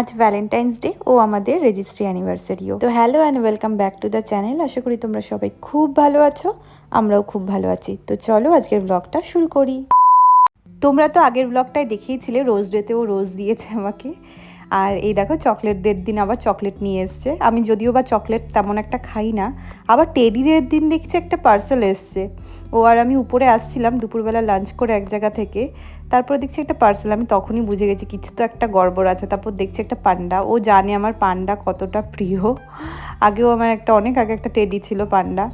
আজ Valentine's day ও আমাদের registry অ্যানিভার্সারিও তো hello and welcome back to the channel আশা করি তোমরা সবাই খুব ভালো আছো, আমরাও খুব ভালো আছি। তো চলো আজকের ব্লগটা শুরু করি। তোমরা তো আগের ব্লগটায় দেখিয়েছিলে রোজ ডেতেও রোজ দিয়েছে আমাকে। আর এই দেখো চকলেট চকলেটদের দিন আবার চকলেট নিয়ে এসছে। আমি যদিও বা চকলেট তেমন একটা খাই না, আবার টেডিদের দিন দেখছি একটা পার্সেল এসছে। ও আর আমি উপরে আসছিলাম দুপুরবেলা লাঞ্চ করে এক জায়গা থেকে, তারপর দেখছি একটা পার্সেল আমি তখনই বুঝে গেছি কিছু তো একটা গড়বড় আছে। তারপর দেখছি একটা পান্ডা ও জানে আমার পান্ডা কতটা প্রিয়। আগেও আমার একটা, অনেক আগে একটা টেডি ছিল পান্ডা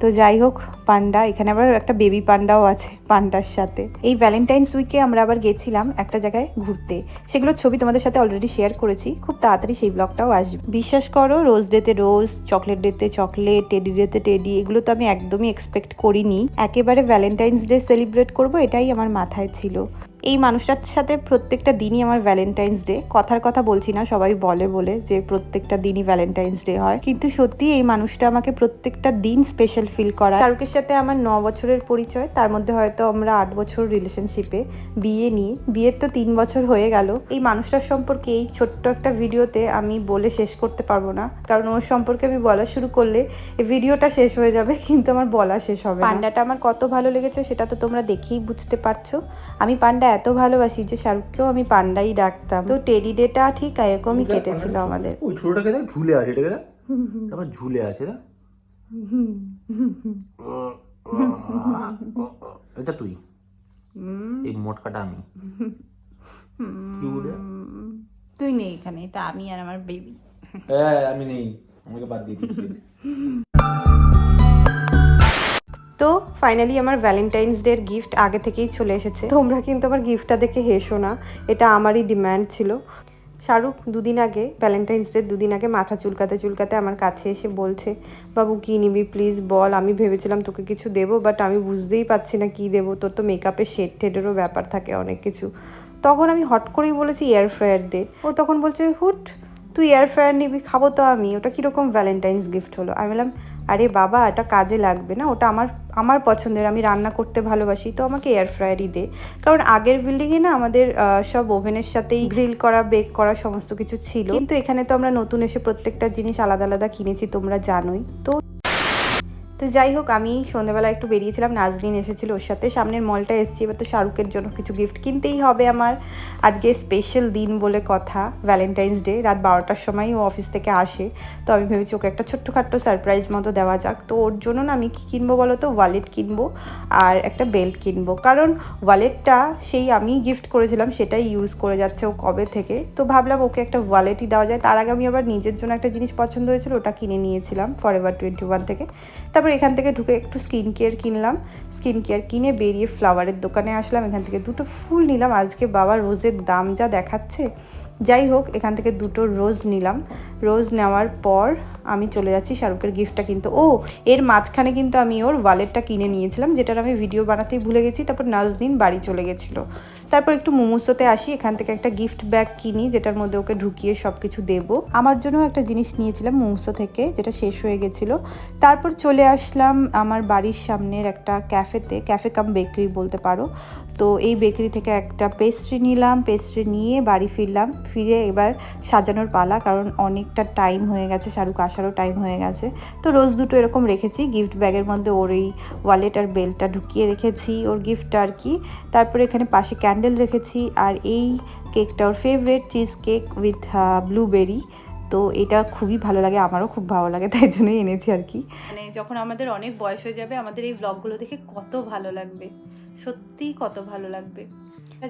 তো যাই হোক, পান্ডা, এখানে আবার একটা বেবি পান্ডাও আছে পান্ডার সাথে। এই ভ্যালেন্টাইন্স উইকে আমরা আবার গেছিলাম একটা জায়গায় ঘুরতে। সেগুলোর ছবি তোমাদের সাথে অলরেডি শেয়ার করেছি। খুব তাড়াতাড়ি সেই ব্লগটাও আসবে। বিশ্বাস করো রোজ ডেতে রোজ চকলেট ডেতে চকলেট টেডি ডেতে টেডি এগুলো তো আমি একদমই এক্সপেক্ট করিনি। একেবারে ভ্যালেন্টাইন্স ডে সেলিব্রেট করব, এটাই আমার মাথায় ছিল। এই মানুষটার সাথে প্রত্যেকটা দিনই আমার ভ্যালেন্টাইন্স ডে কথার কথা বলছি না, সবাই বলে বলে যে প্রত্যেকটা দিনই ভ্যালেন্টাইন্স ডে হয়। কিন্তু সত্যি এই মানুষটা আমাকে প্রত্যেকটা দিন স্পেশাল ফিল করা শাহরুখের সাথে আমার ন বছরের পরিচয়, তার মধ্যে হয়তো আমরা আট বছর রিলেশনশিপে বিয়ে নিয়ে বিয়ের তো তিন বছর হয়ে গেল। এই মানুষটার সম্পর্কে এই ছোট্ট একটা ভিডিওতে আমি বলে শেষ করতে পারব না। কারণ ওর সম্পর্কে আমি বলা শুরু করলে এই ভিডিওটা শেষ হয়ে যাবে, কিন্তু আমার বলা শেষ হবে পান্ডাটা আমার কত ভালো লেগেছে, সেটা তো তোমরা দেখেই বুঝতে পারছ। আমি পান্ডা এত ভালোবাসি যে শাহরুখকেও আমি পান্ডাই ডাকতাম। তো টেডি ডেটা ঠিক এরকমই কেটেছিল আমাদের। ওই ছোটটাকে দেখ ঝুলে আছে এটাকে দেখ আবার ঝুলে আছে না? এটা তুই। এই মোটকাটা আমি। কিউট তুই নেই এখানে এটা আমি আর আমার বেবি হ্যাঁ আমি নেই। আমাকে বাদ দিয়ে দিচ্ছি তো ফাইনালি আমার ভ্যালেন্টাইন্স ডে এর গিফট আগে থেকেই চলে এসেছে। তোমরা কিন্তু আমার গিফটটা দেখে হেসো না, এটা আমারই ডিম্যান্ড ছিল। শাহরুখ দুদিন আগে ভ্যালেন্টাইন্স ডে দুদিন আগে মাথা চুলকাতে চুলকাতে আমার কাছে এসে বলছে, বাবু, কী নিবি প্লিজ বল, আমি ভেবেছিলাম তোকে কিছু দেবো বাট আমি বুঝতেই পারছি না কী দেবো, তোর তো মেকআপের শেড টেডেরও ব্যাপার থাকে অনেক কিছু। তখন আমি হট করেই বলেছি এয়ার ফ্রায়ার দে। ও তখন বলছে, হুট, তুই এয়ার ফ্রায়ার নিবি, খাব তো আমি। ওটা কীরকম ভ্যালেন্টাইন্স গিফট হলো। আমি বললাম আরে বাবা, এটা কাজে লাগবে না। ওটা আমার আমার পছন্দের, আমি রান্না করতে ভালোবাসি, তো আমাকে এয়ার ফ্রায়ারই দে। কারণ আগের বিল্ডিংয়ে না আমাদের সব ওভেনের সাথেই গ্রিল করা বেক করা সমস্ত কিছু ছিল। কিন্তু এখানে তো আমরা নতুন এসে প্রত্যেকটা জিনিস আলাদা আলাদা কিনেছি, তোমরা জানোই। তো তো যাই হোক, আমি সন্ধ্যেবেলা একটু বেরিয়েছিলাম, নাজরিন এসেছিল ওর সাথে। সামনের মলটা এসেছি, এবার তো শাহরুখের জন্য কিছু গিফট কিনতেই হবে আমার। আজকে স্পেশাল দিন বলে কথা ভ্যালেন্টাইন্স ডে রাত বারোটার সময় ও অফিস থেকে আসে। তো আমি ভেবেছি ওকে একটা ছোট্টখাট্টো সারপ্রাইজ মতো দেওয়া যাক। তো ওর জন্য না আমি কী কিনবো বলো তো? ওয়ালেট কিনবো আর একটা বেল্ট কিনবো। কারণ ওয়ালেটটা সেই আমি গিফট করেছিলাম, সেটাই ইউজ করে যাচ্ছে ও কবে থেকে। তো ভাবলাম ওকে একটা ওয়ালেটই দেওয়া যায়। তার আগে আমি আবার নিজের জন্য একটা জিনিস পছন্দ হয়েছিল, ওটা কিনে নিয়েছিলাম ফর এভার টোয়েন্টি ওয়ান থেকে। তারপর এখান থেকে ঢুকে একটু স্কিন কেয়ার কিনলাম। স্কিন কেয়ার কিনে বেরিয়ে ফ্লাওয়ারের দোকানে আসলাম। এখান থেকে দুটো ফুল নিলাম। আজকে বাবা রোজের দাম যা দেখাচ্ছে, যাই হোক, এখান থেকে দুটো রোজ নিলাম। রোজ নেওয়ার পর আমি চলে যাচ্ছি শাহরুখের গিফটটা কিন্তু। ও, এর মাঝখানে কিন্তু আমি ওর ওয়ালেটটা কিনে নিয়েছিলাম, যেটার আমি ভিডিও বানাতেই ভুলে গেছি। তারপর নাজদিন বাড়ি চলে গেছিল। তারপর একটু মোমোসোতে আসি, এখান থেকে একটা গিফট ব্যাগ কিনি, যেটার মধ্যে ওকে ঢুকিয়ে সব কিছু দেবো। আমার জন্য একটা জিনিস নিয়েছিলাম মোমোসো থেকে, যেটা শেষ হয়ে গেছিল। তারপর চলে আসলাম আমার বাড়ির সামনের একটা ক্যাফেতে ক্যাফে কাম বেকারি বলতে পারো। তো এই বেকারি থেকে একটা পেস্ট্রি নিলাম পেস্ট্রি নিয়ে বাড়ি ফিরলাম। ফিরে এবার সাজানোর পালা, কারণ অনেকটা টাইম হয়ে গেছে, শাহরুখ আসারও টাইম হয়ে গেছে। তো রোজ দুটো এরকম রেখেছি গিফট ব্যাগের মধ্যে ওর এই ওয়ালেট আর বেলটা ঢুকিয়ে রেখেছি, ওর গিফট আর কি। তারপরে এখানে পাশে ক্যান্ডেল রেখেছি আর এই কেকটা ওর favourite cheese cake with blueberry তো এটা খুবই ভালো লাগে, আমারও খুব ভালো লাগে, তাই জন্যই এনেছি আর কি। মানে যখন আমাদের অনেক বয়স হয়ে যাবে, আমাদের এই ব্লগগুলো দেখে কত ভালো লাগবে। সত্যিই কত ভালো লাগবে।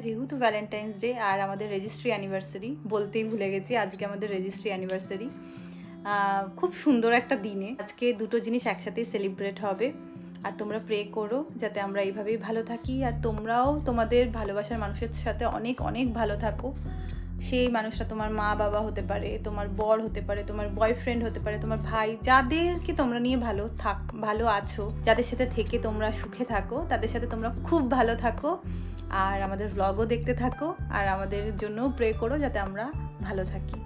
যেহেতু ভ্যালেন্টাইন্স ডে আর আমাদের রেজিস্ট্রি অ্যানিভার্সারি বলতেই ভুলে গেছি, আজকে আমাদের রেজিস্ট্রি অ্যানিভার্সারি খুব সুন্দর একটা দিনে। আজকে দুটো জিনিস একসাথেই সেলিব্রেট হবে। আর তোমরা প্রে করো যাতে আমরা এইভাবেই ভালো থাকি। আর তোমরাও তোমাদের ভালোবাসার মানুষের সাথে অনেক অনেক ভালো থাকো। সেই মানুষটা তোমার মা বাবা হতে পারে, তোমার বর হতে পারে, তোমার বয়ফ্রেন্ড হতে পারে, তোমার ভাই, যাদেরকে তোমরা নিয়ে ভালো থাক, ভালো আছো, যাদের সাথে থেকে তোমরা সুখে থাকো, তাদের সাথে তোমরা খুব ভালো থাকো। আর আমাদের ব্লগও দেখতে থাকো, আর আমাদের জন্যও প্রে করো যাতে আমরা ভালো থাকি।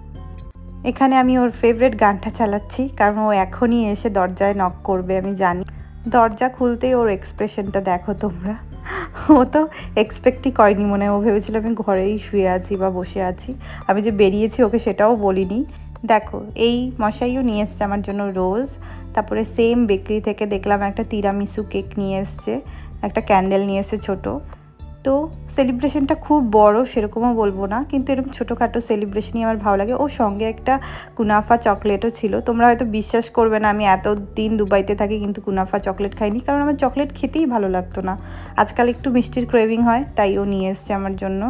এখানে আমি ওর ফেভারিট গানটা চালাচ্ছি, কারণ ও এখনই এসে দরজায় নক করবে, আমি জানি। দরজা খুলতেই ওর এক্সপ্রেশনটা দেখো তোমরা। ও তো এক্সপেক্টই করেনি, মনে ও ভেবেছিল আমি ঘরেই শুয়ে আছি বা বসে আছি। আমি যে বেরিয়েছি ওকে সেটাও বলিনি। দেখো, এই মশাইও নিয়ে এসছে আমার জন্য রোজ। তারপরে সেম বেকারি থেকে দেখলাম একটা তিরামিসু কেক নিয়ে এসছে, একটা ক্যান্ডেল নিয়ে এসছে ছোটো। তো সেলিব্রেশনটা খুব বড়, সেরকমও বলব না। কিন্তু এরকম ছোটোখাটো সেলিব্রেশনই আমার ভালো লাগে। ও সঙ্গে একটা কুনাফা চকলেটও ছিল। তোমরা হয়তো বিশ্বাস করবে না, আমি এত দিন দুবাইতে থাকি কিন্তু কুনাফা চকলেট খাইনি। কারণ আমার চকলেট খেতেই ভালো লাগতো না। আজকাল একটু মিষ্টির ক্রেভিং হয়, তাই ও নিয়ে এসছে আমার জন্য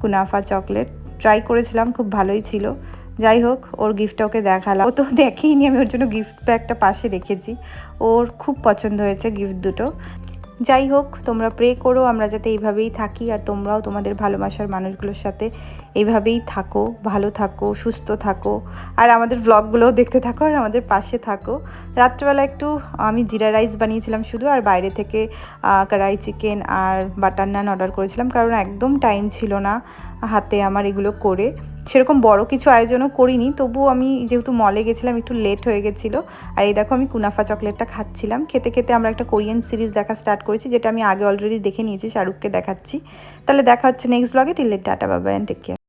কুনাফা চকলেট। ট্রাই করেছিলাম, খুব ভালোই ছিল। যাই হোক, ওর গিফটটা ওকে দেখালাম। ও তো দেখেইনি, আমি ওর জন্য গিফট ব্যাগটা পাশে রেখেছি। ওর খুব পছন্দ হয়েছে গিফট দুটো। যাই হোক, তোমরা প্রে করো, আমরা যাতে এইভাবেই থাকি, আর তোমরাও তোমাদের ভালোবাসার মানুষগুলোর সাথে এইভাবেই থাকো, ভালো থাকো, সুস্থ থাকো, আর আমাদের ব্লগগুলোও দেখতে থাকো, আর আমাদের পাশে থাকো। রাত্রেবেলা একটু, আমি জিরা রাইস বানিয়েছিলাম শুধু, আর বাইরে থেকে কড়াই চিকেন আর বাটার নান অর্ডার করেছিলাম, কারণ একদম টাইম ছিল না হাতে আমার এগুলো করে। সেরকম বড় কিছু আয়োজনও করিনি, তবুও আমি যেহেতু মলে গেছিলাম, একটু লেট হয়ে গেছিল। আর এই দেখো আমি কুনাফা চকলেটটা খাচ্ছিলাম। খেতে খেতে আমরা একটা কোরিয়ান সিরিজ দেখা স্টার্ট করেছি, যেটা আমি আগে অলরেডি দেখে নিয়েছি, শাহরুখকে দেখাচ্ছি। তাহলে দেখা হচ্ছে নেক্সট ব্লগে টিলের টাটা বাবা অ্যান্ড টেক কেয়ার